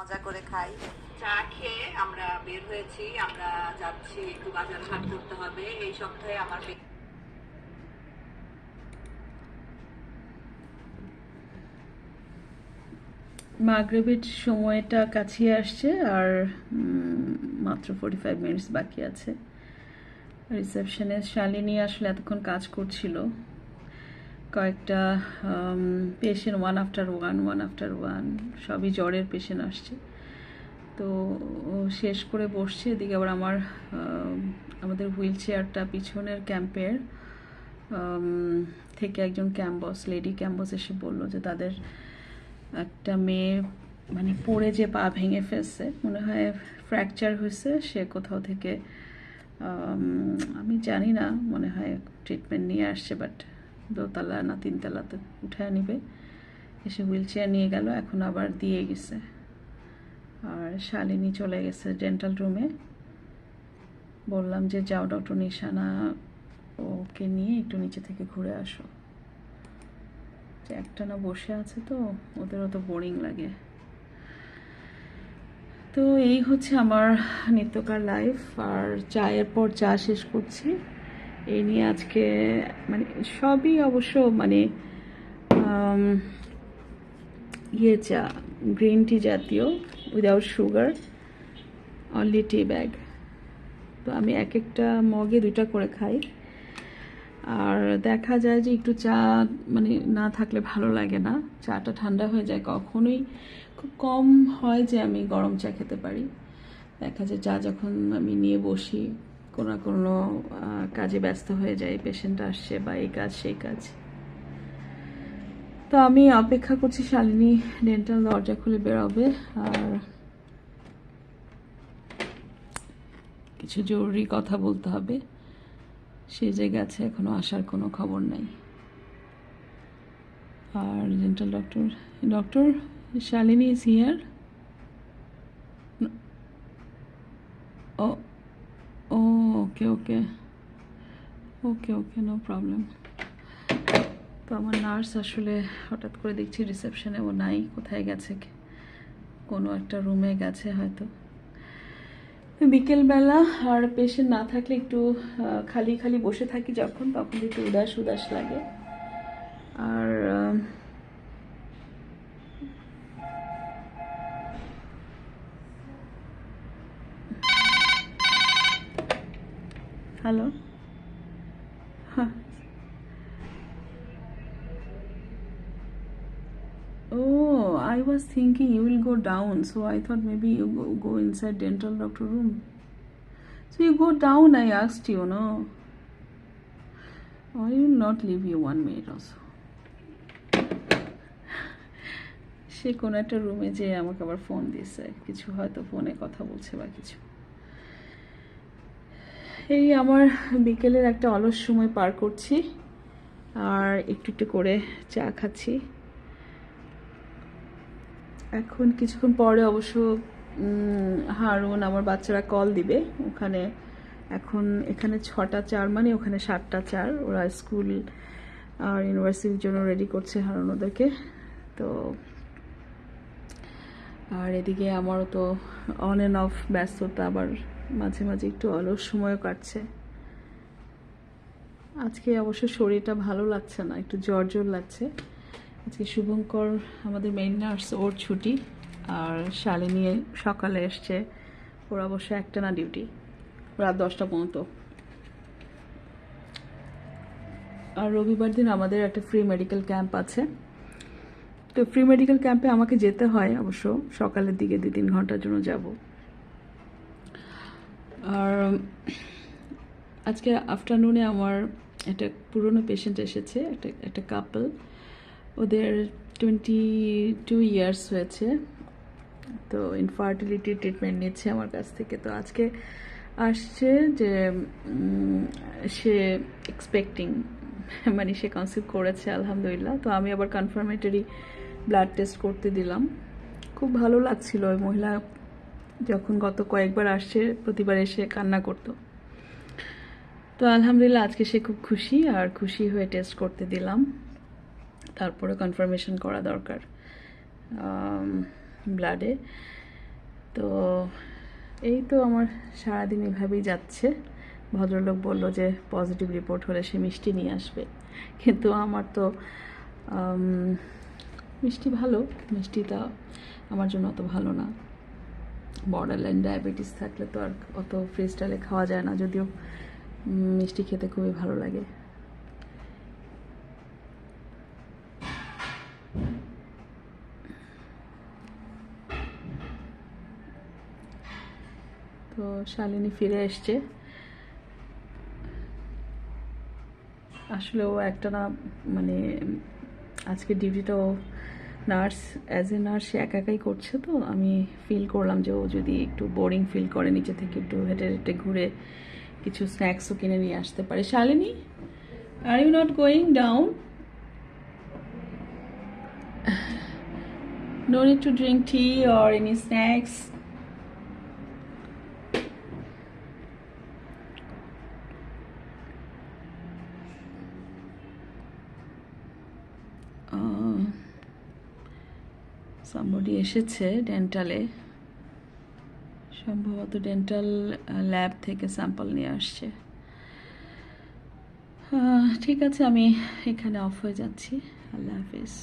মজা করে খাই। চা খেয়ে আমরা বের হয়েছি। আমরা যাচ্ছি একটু বাজার করতে হবে। এই সপ্তাহে আমার মাগরেবের সময়টা কাছে আসছে আর মাত্র ফোর্টি ফাইভ মিনিটস বাকি আছে। রিসেপশনে শালিনী আসলে এতক্ষণ কাজ করছিল। কয়েকটা patient one after one one after one সবই জ্বরের পেশেন্ট আসছে। তো শেষ করে বসছে, এদিকে আবার আমার আমাদের হুইল চেয়ারটা পিছনের ক্যাম্পের থেকে একজন ক্যাম্বস লেডি ক্যাম্বস এসে বলল যে তাদের একটা মেয়ে মানে পড়ে যে পা ভেঙে ফেলছে, মনে হয় ফ্র্যাকচার হয়েছে, সে কোথাও থেকে আমি জানি না, মনে হয় ট্রিটমেন্ট নিয়ে আসছে বাট দোতলা না তিনতলাতে উঠে নিবে। এসে হুইল চেয়ার নিয়ে গেল, এখন আবার দিয়ে গেছে। আর শালিনী চলে গেছে ডেন্টাল রুমে। বললাম যে, যাও ডক্টর নিশানা, ওকে নিয়ে একটু নিচে থেকে ঘুরে আসো। যে একটানা বসে আছে তো, ওদেরও তো বোরিং লাগে। তো এই হচ্ছে আমার নিত্যকার লাইফ আর চায়ের পর চা শেষ করছি। এই নিয়ে আজকে মানে সবই অবশ্য মানে ইয়ে চা, গ্রিন টি জাতীয় without sugar only tea bag তো আমি এক একটা মগে দুইটা করে খাই। আর দেখা যায় যে একটু চা মানে না থাকলে ভালো লাগে না। চাটা ঠান্ডা হয়ে যায় কখনোই। খুব কম হয় যে আমি গরম চা খেতে পারি। দেখা যায় চা যখন আমি নিয়ে বসি কোনো কোনো কাজে ব্যস্ত হয়ে যায় পেশেন্ট আসছে বা এই কাজ, সেই কাজ। তো আমি অপেক্ষা করছি শালিনী ডেন্টাল দরজা খুলে বেরোবে, আর কিছু জরুরি কথা বলতে হবে। সে যে গেছে এখনও আসার কোনো খবর নাই। আর dental doctor doctor Shalini is here oh oh okay okay okay okay no problem তো আমার নার্স আসলে হঠাৎ করে দেখছি রিসেপশনে ও নাই, কোথায় গেছে কোনো একটা রুমে গেছে হয়তো। বিকেলবেলা আর পেশেন্ট না থাকলে একটু খালি খালি বসে থাকি যখন, তখন একটু উদাস উদাস লাগে। আর হ্যালো হ্যাঁ Oh, I was thinking you will go down, so I thought maybe you go, go inside dental doctor room. So you go down, I asked you, no? Or you will not leave you one minute also. সে কোনো একটা রুমে যে আমাকে আবার phone দিয়েছে কিছু হয়তো ফোনে কথা বলছে বা কিছু এই আমার বিকেলের একটা অলস সময় পার করছি আর একটু একটু করে চা খাচ্ছি। এখন কিছুক্ষণ পরে অবশ্য হারুন আমার বাচ্চারা কল দিবে। ওখানে এখন এখানে ছটা চার মানে ওখানে সাতটা চার। ওরা স্কুল আর ইউনিভার্সিটির জন্য রেডি করছে হারুন ওদেরকে। তো আর এদিকে আমারও তো অন অ্যান্ড অফ ব্যস্ততা, আবার মাঝে মাঝে একটু অলস সময়ও কাটছে। আজকে অবশ্য শরীরটা ভালো লাগছে না, একটু জ্বর জ্বর লাগছে। আজকে শুভঙ্কর, আমাদের মেইন নার্স ওর ছুটি, আর শালিনী সকালে এসছে। ওর অবশ্য একটা না ডিউটি রাত দশটা পর্যন্ত। আর রবিবার দিন আমাদের একটা ফ্রি মেডিকেল ক্যাম্প আছে। তো ফ্রি মেডিকেল ক্যাম্পে আমাকে যেতে হয় অবশ্য, সকালের দিকে দুই তিন ঘণ্টার জন্য যাব। আর আজকে আফটারনুনে আমার একটা পুরনো পেশেন্ট এসেছে, একটা একটা কাপল ওদের টোয়েন্টি টু ইয়ার্স হয়েছে। তো ইনফার্টিলিটি ট্রিটমেন্ট নিচ্ছে আমার কাছ থেকে। তো আজকে আসছে যে সে এক্সপেক্টিং মানে সে কনসিভ করেছে, আলহামদুলিল্লাহ। তো আমি আবার কনফার্মেটরি ব্লাড টেস্ট করতে দিলাম। খুব ভালো লাগছিল ওই মহিলা যখন গত কয়েকবার আসছে, প্রতিবার এসে কান্না করতো। তো আলহামদুলিল্লাহ আজকে সে খুব খুশি আর খুশি হয়ে টেস্ট করতে দিলাম। তারপরে কনফার্মেশন করা দরকার ব্লাডে তো এই তো আমার সারাদিন এভাবেই যাচ্ছে। ভদ্রলোক বলল যে পজিটিভ রিপোর্ট হলে সে মিষ্টি নিয়ে আসবে। কিন্তু আমার তো মিষ্টি ভালো, মিষ্টিটা আমার জন্য অত ভালো না। বর্ডার লাইন ডায়াবেটিস থাকলে তো আর অত ফ্রিস্টাইলে খাওয়া যায় না, যদিও মিষ্টি খেতে খুবই ভালো লাগে। তো শালিনী ফিরে এসছে। আসলে ও একটা না মানে আজকে ডিউটিটাও নার্স অ্যাজ এ নার্স সে একা একাই করছে তো, আমি ফিল করলাম যে ও যদি একটু বোরিং ফিল করে, নিচে থেকে একটু হেঁটে হেঁটে ঘুরে কিছু স্ন্যাক্সও কিনে নিয়ে আসতে পারে Shalini are you not going down No need to drink tea or any snacks. Somebody এসেছে ডেন্টালে সম্ভবত ডেন্টাল ল্যাব থেকে স্যাম্পল নিয়ে আসছে। ঠিক আছে, আমি এখানে অফ হয়ে যাচ্ছি। আল্লাহ হাফিজ।